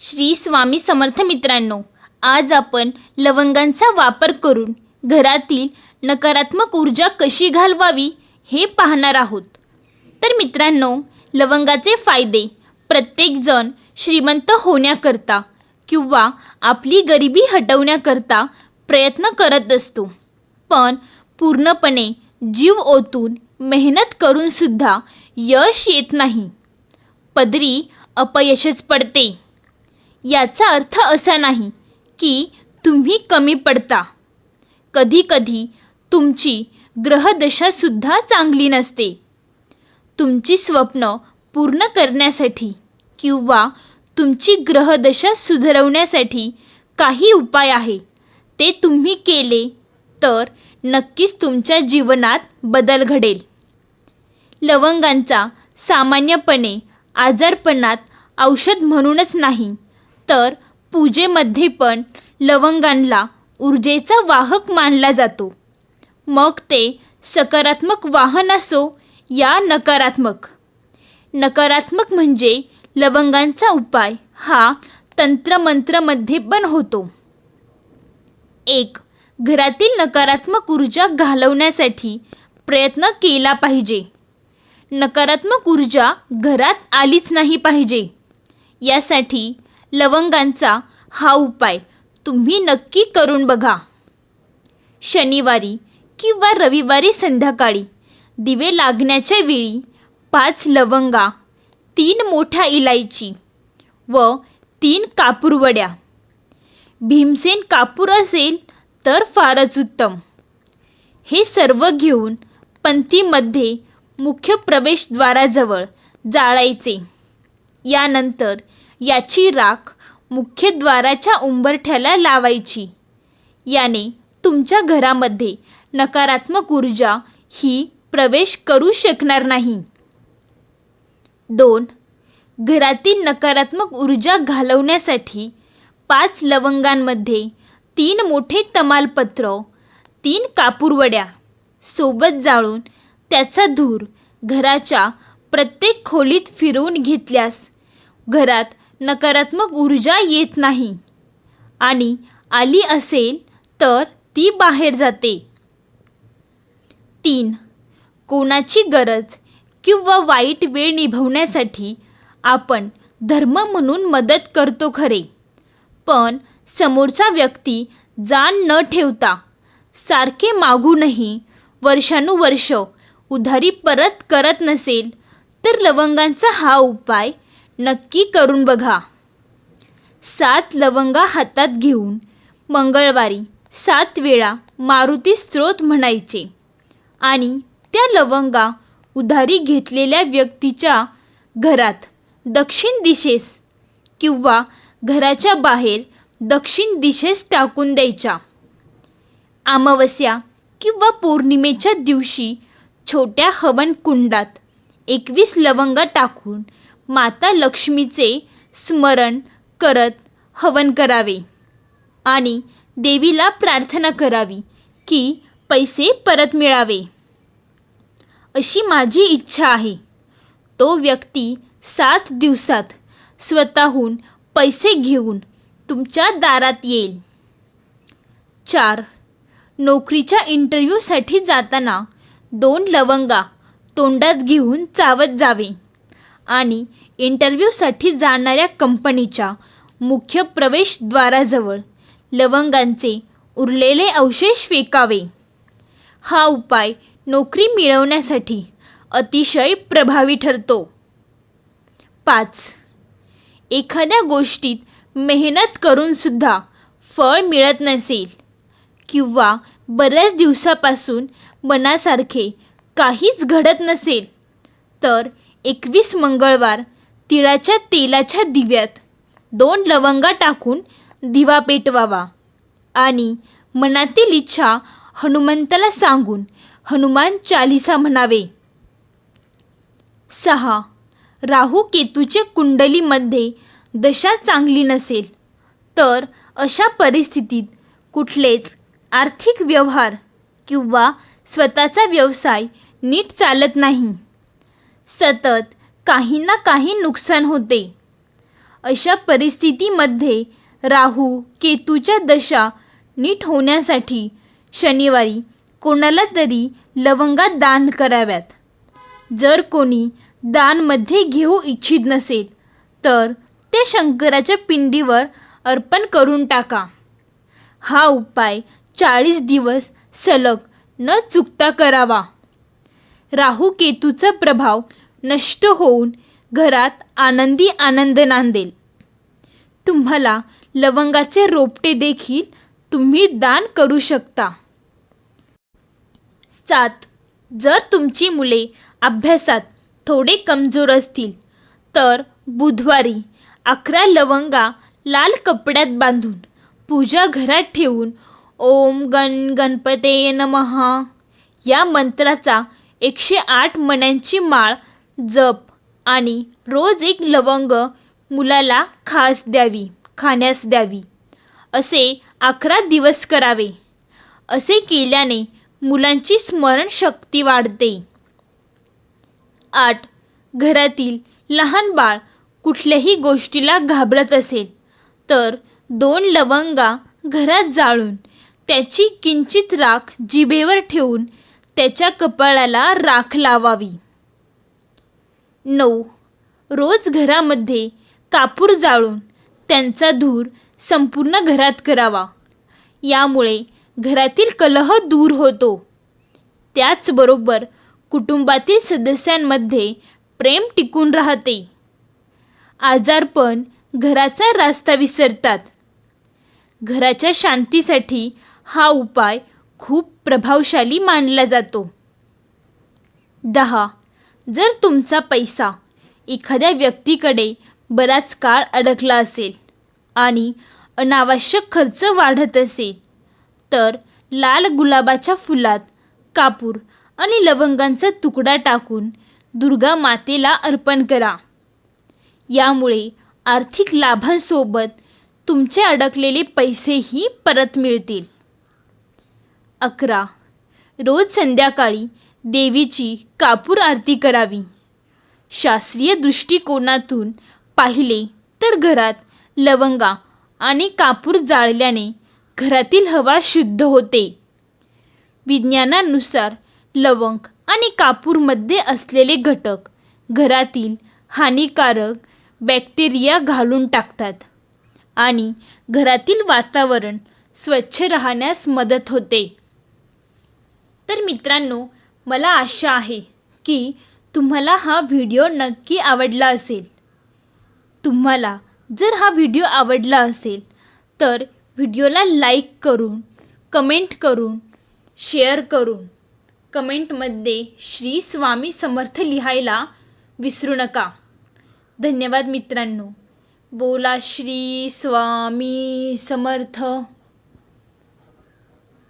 श्री स्वामी समर्थ मित्रांनो आज आपण लवंगांचा वापर करून घरातील नकारात्मक ऊर्जा कशी घालवावी हे पाहणार आहोत. तर मित्रांनो लवंगाचे फायदे प्रत्येकजण श्रीमंत होण्याकरता किंवा आपली गरिबी हटवण्याकरता प्रयत्न करत असतो. पण पूर्णपणे जीव ओतून मेहनत करूनसुद्धा यश येत नाही. पदरी अपयशच पडते. याचा अर्थ असा नाही की तुम्ही कमी पडता. कधीकधी तुमची ग्रहदशासुद्धा चांगली नसते. तुमची स्वप्न पूर्ण करण्यासाठी किंवा तुमची ग्रहदशा सुधारवण्यासाठी काही उपाय आहे. ते तुम्ही केले तर नक्कीच तुमच्या जीवनात बदल घडेल. लवंगांचा सामान्यपणे आजारपणात औषध म्हणूनच नाही तर पूजेमध्ये पण लवंगांना ऊर्जेचा वाहक मानला जातो. मग ते सकारात्मक वाहन असो या नकारात्मक. नकारात्मक म्हणजे लवंगांचा उपाय हा तंत्रमंत्रमध्ये पण होतो. एक घरातील नकारात्मक ऊर्जा घालवण्यासाठी प्रयत्न केला पाहिजे. नकारात्मक ऊर्जा घरात आलीच नाही पाहिजे. यासाठी लवंगांचा हा उपाय तुम्ही नक्की करून बघा. शनिवारी किंवा रविवारी संध्याकाळी दिवे लागण्याच्या वेळी पाच लवंगा तीन मोठ्या इलायची व तीन कापूरवड्या भीमसेन कापूर असेल तर फारच उत्तम. हे सर्व घेऊन पंथीमध्ये मुख्य प्रवेशद्वाराजवळ जाळायचे. यानंतर याची राख मुख्यद्वाराच्या उंबरठ्याला लावायची. याने तुमच्या घरामध्ये नकारात्मक ऊर्जा ही प्रवेश करू शकणार नाही. दोन. घरातील नकारात्मक ऊर्जा घालवण्यासाठी पाच लवंगांमध्ये तीन मोठे तमालपत्र तीन कापूरवड्या सोबत जाळून त्याचा धूर घराच्या प्रत्येक खोलीत फिरवून घेतल्यास घरात नकारात्मक ऊर्जा येत नाही. आणि आली असेल तर ती बाहेर जाते. तीन कोणाची गरज किंवा वाईट वेळ निभवण्यासाठी आपण धर्म म्हणून मदत करतो खरे. पण समोरचा व्यक्ती जाण न ठेवता सारखे मागूनही वर्षानुवर्ष उधारी परत करत नसेल तर लवंगांचा हा उपाय नक्की करून बघा. सात लवंगा हातात घेऊन मंगळवारी सात वेळा मारुती स्त्रोत म्हणायचे. आणि त्या लवंगा उधारी घेतलेल्या व्यक्तीच्या घरात दक्षिण दिशेस किंवा घराच्या बाहेर दक्षिण दिशेस टाकून द्यायच्या. अमावस्या किंवा पौर्णिमेच्या दिवशी छोट्या हवनकुंडात एकवीस लवंगा टाकून माता लक्ष्मीचे स्मरण करत हवन करावे आणि देवीला प्रार्थना करावी की पैसे परत मिळावे. अशी माझी इच्छा आहे. तो व्यक्ती सात दिवसात स्वतःहून पैसे घेऊन तुमच्या दारात येईल. चार. नोकरीच्या इंटरव्ह्यूसाठी जाताना दोन लवंगा तोंडात घेऊन चावत जावे. आणि इंटरव्ह्यूसाठी जाणाऱ्या कंपनीच्या मुख्य प्रवेशद्वाराजवळ लवंगांचे उरलेले अवशेष फेकावे. हा उपाय नोकरी मिळवण्यासाठी अतिशय प्रभावी ठरतो. पाच. एखाद्या गोष्टीत मेहनत करूनसुद्धा फळ मिळत नसेल किंवा बऱ्याच दिवसापासून मनासारखे काहीच घडत नसेल तर एकवीस मंगळवार तिळाच्या तेलाच्या दिव्यात दोन लवंगा टाकून दिवा पेटवावा. आणि मनातील इच्छा हनुमंताला सांगून हनुमान चालिसा म्हणावे. सहा. राहू केतूचे कुंडलीमध्ये दशा चांगली नसेल तर अशा परिस्थितीत कुठलेच आर्थिक व्यवहार किंवा स्वतःचा व्यवसाय नीट चालत नाही. सतत काही ना काही नुकसान होते. अशा परिस्थितीमध्ये राहू केतूच्या दशा नीट होण्यासाठी शनिवारी कोणाला तरी लवंगा दान कराव्यात. जर कोणी दानमध्ये घेऊ इच्छित नसेल तर ते शंकराच्या पिंडीवर अर्पण करून टाका. हा उपाय चाळीस दिवस सलग न चुकता करावा. राहू केतूचा प्रभाव नष्ट होऊन घरात आनंदी आनंद नांदेल. तुम्हाला लवंगाचे रोपटे देखील तुम्ही दान करू शकता. सात. जर तुमची मुले अभ्यासात थोडे कमजोर असतील तर बुधवारी अकरा लवंगा लाल कपड्यात बांधून पूजा घरात ठेवून ओम गण गणपते नमहा या मंत्राचा एकशे आठ मण्यांची माळ जप आणि रोज एक लवंग मुलाला खास द्यावी खाण्यास द्यावी. असे अकरा दिवस करावे. असे केल्याने मुलांची स्मरणशक्ती वाढते. आठ. घरातील लहान बाळ कुठल्याही गोष्टीला घाबरत असेल तर दोन लवंगा घरात जाळून त्याची किंचित राख जिभेवर ठेवून त्याच्या कपाळाला राख लावावी. नऊ. रोज घरामध्ये कापूर जाळून त्यांचा धूर संपूर्ण घरात करावा. यामुळे घरातील कलह दूर होतो. त्याचबरोबर कुटुंबातील सदस्यांमध्ये प्रेम टिकून राहते. आजारपण घराचा रास्ता विसरतात. घराच्या शांतीसाठी हा उपाय खूप प्रभावशाली मानला जातो. दहा. जर तुमचा पैसा एखाद्या व्यक्तीकडे बराच काळ अडकला असेल आणि अनावश्यक खर्च वाढत असेल तर लाल गुलाबाच्या फुलात कापूर आणि लवंगांचा तुकडा टाकून दुर्गा मातेला अर्पण करा. यामुळे आर्थिक लाभांसोबत तुमचे अडकलेले पैसेही परत मिळतील. अकरा. रोज संध्याकाळी देवीची कापूर आरती करावी. शास्त्रीय दृष्टिकोनातून पाहिले तर घरात लवंगा आणि कापूर जाळल्याने घरातील हवा शुद्ध होते. विज्ञानानुसार लवंग आणि कापूरमध्ये असलेले घटक घरातील हानिकारक बॅक्टेरिया घालून टाकतात आणि घरातील वातावरण स्वच्छ राहण्यास मदत होते. तर मित्रांनो मला आशा आहे की तुम्हाला हा व्हिडिओ नक्की आवडला असेल. तुम्हाला जर हा व्हिडिओ आवडला असेल तर व्हिडिओला लाईक करून कमेंट करून शेअर करून कमेंटमध्ये श्री स्वामी समर्थ लिहायला विसरू नका. धन्यवाद मित्रांनो. बोला श्री स्वामी समर्थ.